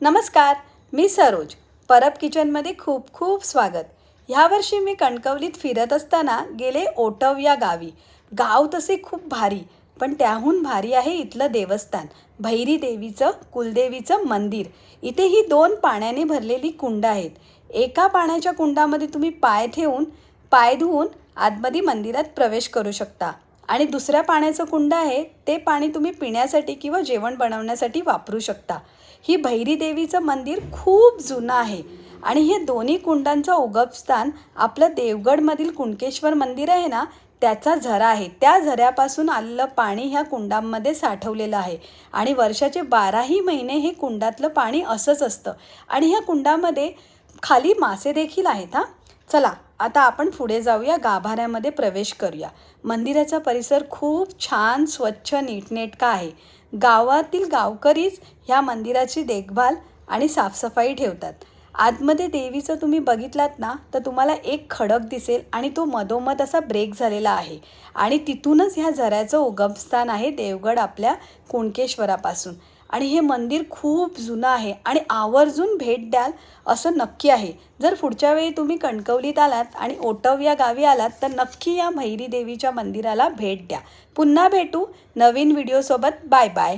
नमस्कार मी सरोज. परब किचनमध्ये खूप खूप स्वागत. ह्यावर्षी मी कणकवलीत फिरत असताना गेले ओटव या गावी. गाव तसे खूप भारी पण त्याहून भारी आहे इथलं देवस्थान. भैरी देवीचं कुलदेवीचं मंदिर. इथे ही दोन पाण्याने भरलेली कुंड आहेत. एका पाण्याच्या कुंडामध्ये तुम्ही पाय ठेवून पाय धुवून आतमध्ये मंदिरात प्रवेश करू शकता. आणि दुसऱ्या पाण्याचं कुंड आहे ते पाणी तुम्ही पिण्यासाठी किंवा जेवण बनवण्यासाठी वापरू शकता. ही भैरी देवीचं मंदिर खूप जुनं आहे आणि हे दोन्ही कुंडांचं उगमस्थान आपलं देवगडमधील कुणकेश्वर मंदिर आहे ना त्याचा झरा आहे. त्या झऱ्यापासून आलेलं पाणी ह्या कुंडांमध्ये साठवलेलं आहे आणि वर्षाचे बाराही महिने हे कुंडातलं पाणी असंच असतं. आणि ह्या कुंडामध्ये खाली मासे देखील आहेत हां. चला आता आपण पुढे जाऊया गाभाऱ्यामध्ये प्रवेश करूया. मंदिराचा परिसर खूप छान स्वच्छ नीटनेटका आहे. गावातील गावकरीच ह्या मंदिराची देखभाल आणि साफसफाई ठेवतात. आतमध्ये देवीचं तुम्ही बघितलात ना तर तुम्हाला एक खडक दिसेल आणि तो मधोमध असा ब्रेक झालेला आहे. आणि तिथूनच ह्या झऱ्याचं उगमस्थान आहे देवगड आपल्या कुणकेश्वरापासून. आणि हे मंदिर खूप जुनं आहे आणि आवर्जून भेट द्याल असं नक्की आहे. जर पुढच्या वेळी तुम्ही कणकवलीत आलात आणि ओटव या गावी आलात तर नक्की या भैरी देवीच्या मंदिराला भेट द्या. पुन्हा भेटू नवीन व्हिडिओसोबत बाय बाय